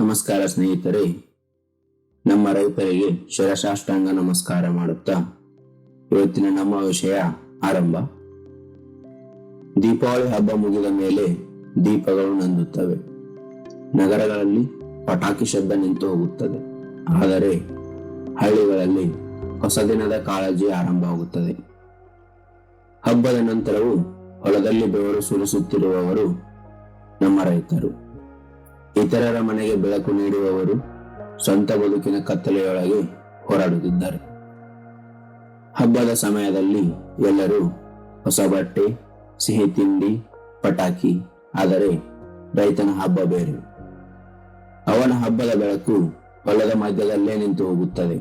ನಮಸ್ಕಾರ ಸ್ನೇಹಿತರೆ. ನಮ್ಮ ರೈತರಿಗೆ ಶಿರಸಾಷ್ಟಾಂಗ ನಮಸ್ಕಾರ ಮಾಡುತ್ತಾ ಇವತ್ತಿನ ನಮ್ಮ ವಿಷಯ ಆರಂಭ. ದೀಪಾವಳಿ ಹಬ್ಬ ಮುಗಿದ ಮೇಲೆ ದೀಪಗಳು ನಂದುತ್ತವೆ. ನಗರಗಳಲ್ಲಿ ಪಟಾಕಿ ಶಬ್ದ ನಿಂತು ಹೋಗುತ್ತದೆ. ಆದರೆ ಹಳ್ಳಿಗಳಲ್ಲಿ ಹೊಸ ದಿನದ ಕಾಳಜಿ ಆರಂಭವಾಗುತ್ತದೆ. ಹಬ್ಬದ ನಂತರವೂ ಹೊಲದಲ್ಲಿ ಬೆವರು ಸುರಿಸುತ್ತಿರುವವರು ನಮ್ಮ ರೈತರು. ಇತರರ ಮನೆಗೆ ಬೆಳಕು ನೀಡುವವರು ಸ್ವಂತ ಬದುಕಿನ ಕತ್ತಲೆಯೊಳಗೆ ಹೋರಾಡುತ್ತಿದ್ದಾರೆ. ಹಬ್ಬದ ಸಮಯದಲ್ಲಿ ಎಲ್ಲರೂ ಹೊಸ ಬಟ್ಟೆ, ಸಿಹಿ ತಿಂಡಿ, ಪಟಾಕಿ, ಆದರೆ ರೈತನ ಹಬ್ಬ ಬೇರೆ. ಅವನ ಹಬ್ಬದ ಬೆಳಕು ಹೊಲದ ಮಧ್ಯದಲ್ಲೇ ನಿಂತು ಹೋಗುತ್ತದೆ.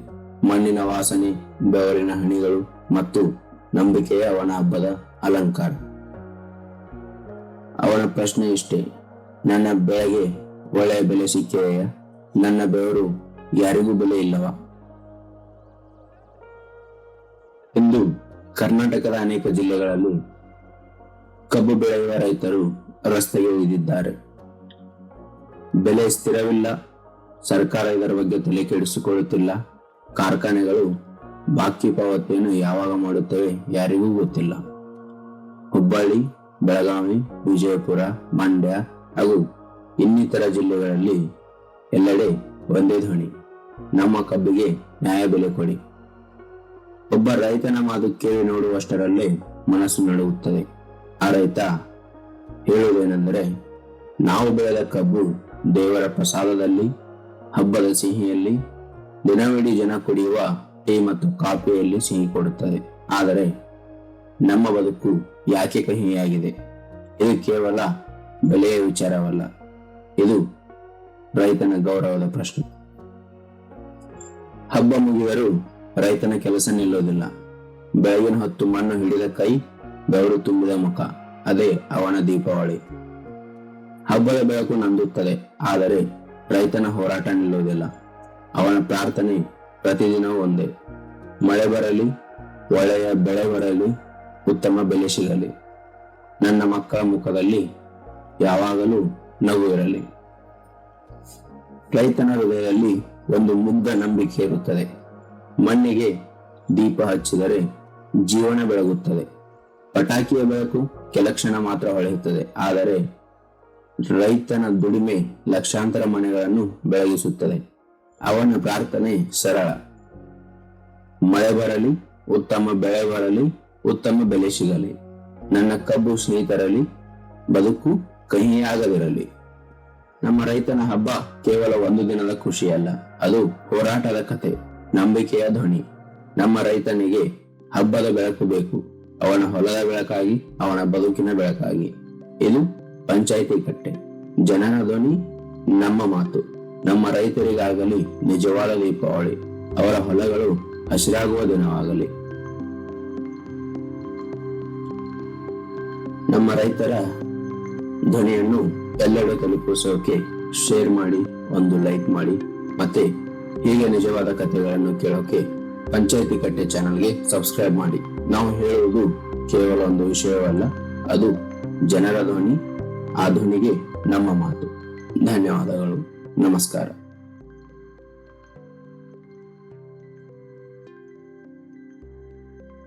ಮಣ್ಣಿನ ವಾಸನೆ, ಬೆವರಿನ ಹಣಿಗಳು ಮತ್ತು ನಂಬಿಕೆಯ ಅವನ ಹಬ್ಬದ ಅಲಂಕಾರ. ಅವನ ಪ್ರಶ್ನೆ ಇಷ್ಟೇ, ನನ್ನ ಬೆಳೆಗೆ ಒಳ್ಳೆಯ ಬೆಲೆ ಸಿಕ್ಕಿದೆಯಾ ನನ್ನ ಬೆವರು ಯಾರಿಗೂ ಬೆಲೆ ಇಲ್ಲವಾ. ಇಂದು ಕರ್ನಾಟಕದ ಅನೇಕ ಜಿಲ್ಲೆಗಳಲ್ಲಿ ಕಬ್ಬು ಬೆಳೆಯುವ ರೈತರು ರಸ್ತೆಗೆ ಇಳಿದಿದ್ದಾರೆ ಬೆಲೆ ಸ್ಥಿರವಿಲ್ಲ, ಸರ್ಕಾರ ಇದರ ಬಗ್ಗೆ ತಲೆ ಕೆಡಿಸಿಕೊಳ್ಳುತ್ತಿಲ್ಲ. ಕಾರ್ಖಾನೆಗಳು ಬಾಕಿ ಪಾವತಿಯನ್ನು ಯಾವಾಗ ಮಾಡುತ್ತವೆ ಯಾರಿಗೂ ಗೊತ್ತಿಲ್ಲ. ಹುಬ್ಬಳ್ಳಿ, ಬೆಳಗಾವಿ, ವಿಜಯಪುರ, ಮಂಡ್ಯ ಹಾಗೂ ಇನ್ನಿತರ ಜಿಲ್ಲೆಗಳಲ್ಲಿ ಎಲ್ಲೆಡೆ ಒಂದೇ ಧ್ವನಿ. ನಮ್ಮ ಕಬ್ಬಿಗೆ ನ್ಯಾಯ ಬೆಲೆ ಕೊಡಿ. ಒಬ್ಬ ರೈತನ ಮಾತು ಕೇಳಿ ನೋಡುವಷ್ಟರಲ್ಲೇ ಮನಸ್ಸು ನಡುಗುತ್ತದೆ. ಆ ರೈತ ಹೇಳುವುದೇನೆಂದರೆ, ನಾವು ಬೆಳೆದ ಕಬ್ಬು ದೇವರ ಪ್ರಸಾದದಲ್ಲಿ, ಹಬ್ಬದ ಸಿಹಿಯಲ್ಲಿ, ದಿನವಿಡೀ ಜನ ಕುಡಿಯುವ ಟೀ ಮತ್ತು ಕಾಫಿಯಲ್ಲಿ ಸಿಹಿ ಕೊಡುತ್ತದೆ. ಆದರೆ ನಮ್ಮ ಬದುಕು ಯಾಕೆ ಕಹಿಯಾಗಿದೆ ಇದು ಕೇವಲ ಬೆಲೆಯ ವಿಚಾರವಲ್ಲ. ಇದು ರೈತನ ಗೌರವದ ಪ್ರಶ್ನೆ. ಹಬ್ಬ ಮುಗಿದರೂ ರೈತನ ಕೆಲಸ ನಿಲ್ಲೋದಿಲ್ಲ. ಬೆಳಗಿನ ಹೊತ್ತು ಮಣ್ಣು ಹಿಡಿದ ಕೈ ಬೆವರು ತುಂಬಿದ ಮುಖ, ಅದೇ ಅವನ ದೀಪಾವಳಿ. ಹಬ್ಬದ ಬೆಳಕು ನಂದುತ್ತದೆ, ಆದರೆ ರೈತನ ಹೋರಾಟ ನಿಲ್ಲುವುದಿಲ್ಲ ಅವನ ಪ್ರಾರ್ಥನೆ ಪ್ರತಿದಿನವೂ ಒಂದೇ. ಮಳೆ ಬರಲಿ, ಒಳ್ಳೆಯ ಬೆಳೆ ಬರಲಿ, ಉತ್ತಮ ಬೆಲೆ ಸಿಗಲಿ. ನನ್ನ ಮಕ್ಕಳ ಮುಖದಲ್ಲಿ ಯಾವಾಗಲೂ ನಗು ಇರಲಿ ರೈತನ ಹೃದಯದಲ್ಲಿ ಒಂದು ಮುಗ್ಧ ನಂಬಿಕೆ ಇರುತ್ತದೆ. ಮಣ್ಣಿಗೆ ದೀಪ ಹಚ್ಚಿದರೆ ಜೀವನ ಬೆಳಗುತ್ತದೆ. ಪಟಾಕಿಯ ಬೆಳಕು ಕೆಲ ಕ್ಷಣ ಮಾತ್ರ ಹೊಳೆಯುತ್ತದೆ. ಆದರೆ ರೈತನ ದುಡಿಮೆ ಲಕ್ಷಾಂತರ ಮನೆಗಳನ್ನು ಬೆಳಗಿಸುತ್ತದೆ. ಅವನ ಪ್ರಾರ್ಥನೆ ಸರಳ. ಮಳೆ ಬರಲಿ, ಉತ್ತಮ ಬೆಳೆ ಬರಲಿ, ಉತ್ತಮ ಬೆಲೆ ಸಿಗಲಿ. ನನ್ನ ಕಬ್ಬು ಸ್ನೇಹಿತರಲ್ಲಿ ಬದುಕು ಕಹಿಯಾಗದಿರಲಿ ನಮ್ಮ ರೈತನ ಹಬ್ಬ ಕೇವಲ ಒಂದು ದಿನದ ಖುಷಿಯಲ್ಲ ಅದು ಹೋರಾಟದ ಕತೆ ನಂಬಿಕೆಯ ಧ್ವನಿ. ನಮ್ಮ ರೈತನಿಗೆ ಹಬ್ಬದ ಬೆಳಕು ಬೇಕು, ಅವನ ಹೊಲದ ಬೆಳಕಾಗಿ, ಅವನ ಬದುಕಿನ ಬೆಳಕಾಗಿ. ಇದು ಪಂಚಾಯಿತಿ ಕಟ್ಟೆ. ಜನನ ಧ್ವನಿ, ನಮ್ಮ ಮಾತು. ನಮ್ಮ ರೈತರಿಗಾಗಲಿ ನಿಜವಾದ ದೀಪಾವಳಿ, ಅವರ ಹೊಲಗಳು ಹಸಿರಾಗುವ ದಿನವಾಗಲಿ. ನಮ್ಮ ರೈತರ ಧ್ವನಿಯನ್ನು ಎಲ್ಲೆಡೆ ತಲುಪಿಸೋಕೆ ಶೇರ್ ಮಾಡಿ, ಒಂದು ಲೈಕ್ ಮಾಡಿ, ಮತ್ತೆ ಹೀಗೆ ನಿಜವಾದ ಕಥೆಗಳನ್ನು ಕೇಳೋಕೆ ಪಂಚಾಯತಿ ಕಟ್ಟೆ ಚಾನಲ್ಗೆ ಸಬ್ಸ್ಕ್ರೈಬ್ ಮಾಡಿ. ನಾವು ಹೇಳುವುದು ಕೇವಲ ಒಂದು ವಿಷಯವಲ್ಲ, ಅದು ಜನರ ಧ್ವನಿ, ಆ ಧ್ವನಿಗೆ ನಮ್ಮ ಮಾತು. ಧನ್ಯವಾದಗಳು. ನಮಸ್ಕಾರ.